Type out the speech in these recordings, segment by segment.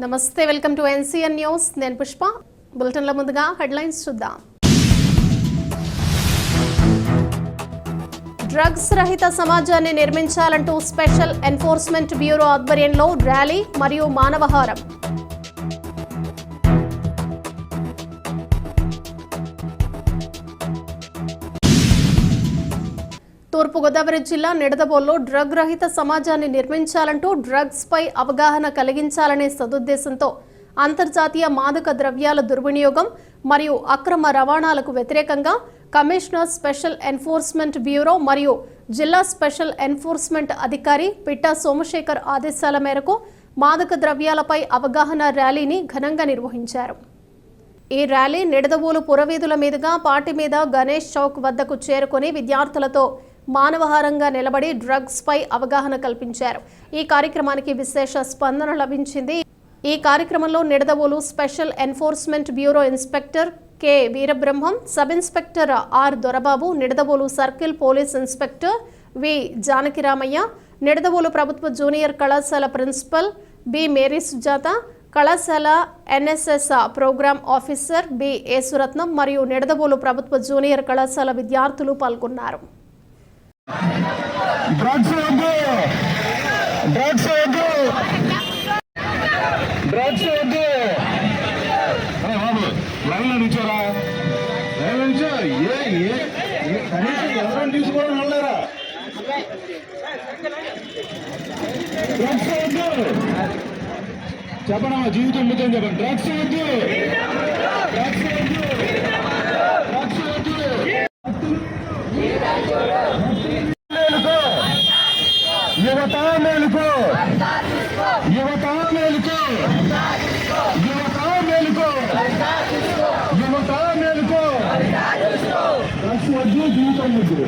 నమస్తే welcome to NCN news. నేను పుష్ప. బులెటిన్ల ముందుగా హెడ్లైన్స్ చూద్దాం. డ్రగ్స్ రహిత సమాజాన్ని నిర్మించాలంటూ స్పెషల్ ఎన్ఫోర్స్మెంట్ బ్యూరో ఆధ్వర్యంలో ర్యాలీ మరియు మానవహారం. తూర్పుగోదావరి జిల్లా నిడదవోల్లో డ్రగ్ రహిత సమాజాన్ని నిర్మించాలంటూ డ్రగ్స్ పై అవగాహన కలిగించాలనే సదుద్దేశంతో అంతర్జాతీయ మాదక ద్రవ్యాల దుర్వినియోగం మరియు అక్రమ రవాణాలకు వ్యతిరేకంగా కమిషనర్ స్పెషల్ ఎన్ఫోర్స్మెంట్ బ్యూరో మరియు జిల్లా స్పెషల్ ఎన్ఫోర్స్మెంట్ అధికారి పిట్టా సోమశేఖర్ ఆదేశాల మేరకు మాదక ద్రవ్యాలపై అవగాహన ర్యాలీని ఘనంగా నిర్వహించారు. ఈ ర్యాలీ నిడదవోలు పురవీధుల మీదుగా పాటి మీద గణేష్ చౌక్ వద్దకు చేరుకుని విద్యార్థులతో మానవహారంగా నిలబడి డ్రగ్స్ పై అవగాహన కల్పించారు. ఈ కార్యక్రమానికి విశేష స్పందన లభించింది. ఈ కార్యక్రమంలో Nidadavolu special enforcement bureau inspector K. Veerabrahmam sub inspector R. Dorababu Nidadavolu circle police inspector V. Janakiramaiah Nidadavolu ప్రభుత్వ జూనియర్ కళాశాల ప్రిన్సిపల్ బి. మేరీ సుజాత కళాశాల NSS programme officer B. Yesuratnam మరియు నిడదవోలు ప్రభుత్వ జూనియర్ కళాశాల విద్యార్థులు పాల్గొన్నారు. డ్రగ్స్ వద్దు డ్రగ్స్ వద్దు డ్రగ్స్ వద్దు అరే బాబు లైన్లో లో నిల్చోరా లైన్లో ఏ ఏ కనీసం ఎవరైనా తీసుకోవడం వెళ్ళారా డ్రగ్స్ వద్దు చెప్పనమ్మా జీవితం మితం చెప్పండి. డ్రగ్స్ వద్దు డ్రగ్స్ వద్దు డ్రగ్స్ వద్దు మేలుకో యువత మేలుకో. యువత మేలుకో. యువత మేలుకో. యువత మేలుకో. డ్రగ్స్ వద్దు. జీవితం వద్దు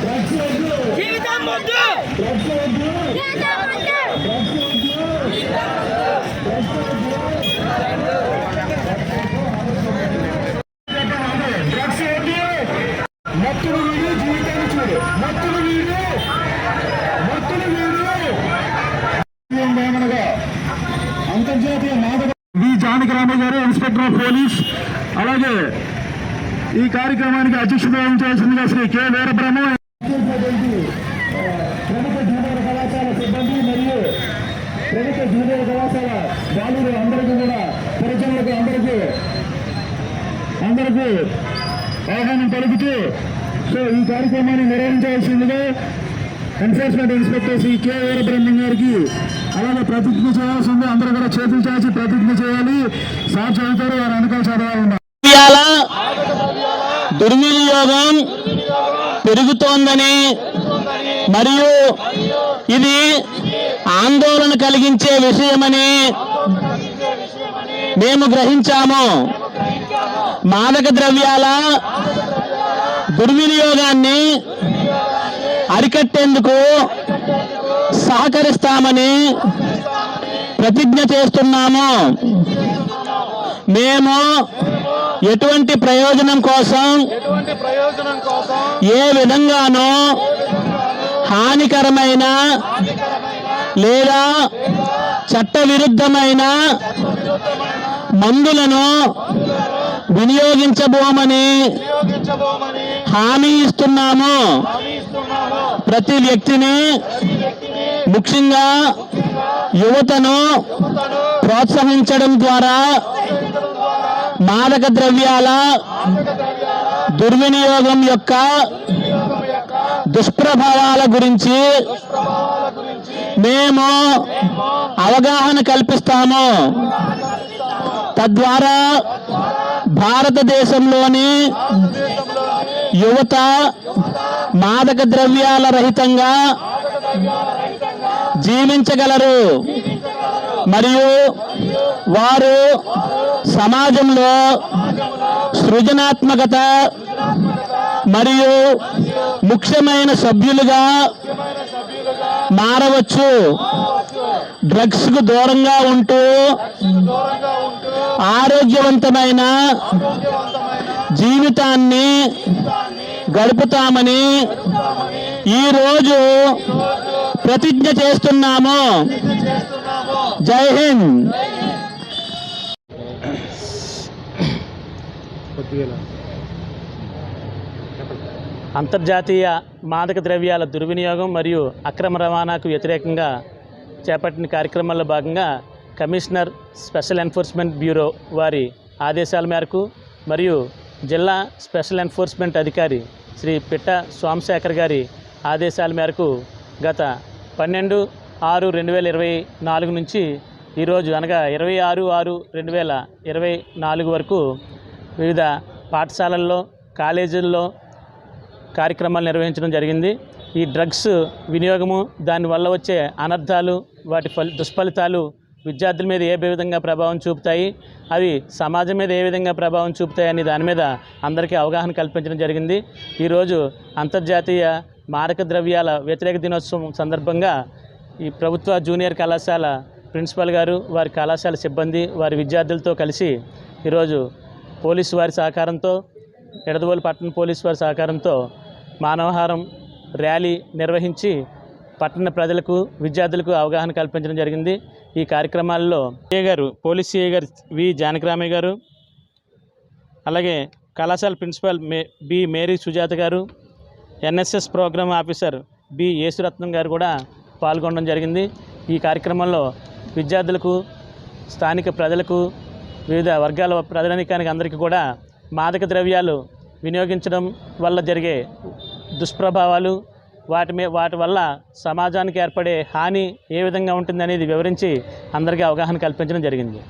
డ్రగ్స్ వద్దు. జీవితం వద్దు. డ్రగ్స్ వద్దు. డ్రగ్స్ వద్దు స్థానిక జానకి రామయ్య గారు ఇన్స్పెక్టర్ ఆఫ్ పోలీస్ అలాగే ఈ కార్యక్రమానికి అధ్యక్షత వహించాల్సిందిగా శ్రీ కె. వీరబ్రహ్మ ప్రముఖ జూనియర్ కళాశాల సిబ్బంది మరియు ప్రముఖ జూనియర్ కళాశాల బాలురు అందరికీ కూడా పరిచయలకు అందరికీ అందరికీ ఆహ్వానం పలుకుతూ సో ఈ కార్యక్రమాన్ని నిర్వహించాల్సిందిగా enforcement inspector Shri K. Veerabrahmam గారికి అలాగే ప్రతిజ్ఞ చేయాల్సింది అందరూ కూడా చేతులు చేసి ప్రతిజ్ఞ చేయాలి. సార్ చదువుతారు వారు వెనకాల చదవాలి దుర్వినియోగం పెరుగుతోందని మరియు ఇది ఆందోళన కలిగించే విషయమని మేము గ్రహించాము. మాదక ద్రవ్యాల దుర్వినియోగాన్ని అరికట్టేందుకు సహకరిస్తామని ప్రతిజ్ఞ చేస్తున్నాము. మేము ఎటువంటి ప్రయోజనం కోసం ఏ విధంగానూ హానికరమైన లేదా చట్టవిరుద్ధమైన మందులను వినియోగించబోమని హామీ ఇస్తున్నాము. ప్రతి వ్యక్తిని ముఖ్యంగా యువతను ప్రోత్సహించడం ద్వారా మాదక ద్రవ్యాల దుర్వినియోగం యొక్క దుష్ప్రభావాల గురించి మేము అవగాహన కల్పిస్తాము. తద్వారా భారతదేశంలోని యువత మాదక ద్రవ్యాల రహితంగా జీవించగలరు. మరియు వారు సమాజంలో సృజనాత్మకత మరియు ముఖ్యమైన సభ్యులుగా మారవచ్చు. డ్రగ్స్కు దూరంగా ఉంటూ ఆరోగ్యవంతమైన జీవితాన్ని గడుపుతామని ఈరోజు ప్రతిజ్ఞ చేస్తున్నాము. జై హింద్. అంతర్జాతీయ మాదక ద్రవ్యాల దుర్వినియోగం మరియు అక్రమ రవాణాకు వ్యతిరేకంగా చేపట్టిన కార్యక్రమాల్లో భాగంగా కమిషనర్ స్పెషల్ ఎన్ఫోర్స్మెంట్ బ్యూరో వారి ఆదేశాల మేరకు మరియు జిల్లా స్పెషల్ ఎన్ఫోర్స్మెంట్ అధికారి శ్రీ పిట్ట సోమశేఖర్ గారి ఆదేశాల మేరకు గత పన్నెండు ఆరు రెండు వేల ఇరవై నాలుగు నుంచి ఈరోజు అనగా ఇరవై ఆరు ఆరు రెండు వేల ఇరవై నాలుగు వరకు వివిధ పాఠశాలల్లో కాలేజీల్లో కార్యక్రమాలు నిర్వహించడం జరిగింది. ఈ డ్రగ్స్ వినియోగము దానివల్ల వచ్చే అనర్థాలు వాటి ఫలి దుష్ఫలితాలు విద్యార్థుల మీద ఏ విధంగా ప్రభావం చూపుతాయి అవి సమాజం మీద ఏ విధంగా ప్రభావం చూపుతాయి అనే దాని మీద అందరికీ అవగాహన కల్పించడం జరిగింది. ఈరోజు అంతర్జాతీయ మారక ద్రవ్యాల వ్యతిరేక దినోత్సవం సందర్భంగా ఈ ప్రభుత్వ జూనియర్ కళాశాల ప్రిన్సిపల్ గారు వారి కళాశాల సిబ్బంది వారి విద్యార్థులతో కలిసి ఈరోజు పోలీసు వారి సహకారంతో ఎడదవోలు పట్టణ పోలీసు వారి సహకారంతో మానవహారం ర్యాలీ నిర్వహించి పట్టణ ప్రజలకు విద్యార్థులకు అవగాహన కల్పించడం జరిగింది. ఈ కార్యక్రమాల్లో ఏ గారు పోలీస్ సిఐ గారు వి జానకిరామయ్య గారు అలాగే కళాశాల ప్రిన్సిపాల్ మే బి మేరీ సుజాత గారు NSS programme officer B Yesuratnam గారు కూడా పాల్గొనడం జరిగింది. ఈ కార్యక్రమంలో విద్యార్థులకు స్థానిక ప్రజలకు వివిధ వర్గాల ప్రజానికానికి అందరికీ కూడా మాదక ద్రవ్యాలు వినియోగించడం వల్ల జరిగే దుష్ప్రభావాలు వాటి మీ వాటి వల్ల సమాజానికి ఏర్పడే హాని ఏ విధంగా ఉంటుందనేది వివరించి అందరికీ అవగాహన కల్పించడం జరిగింది.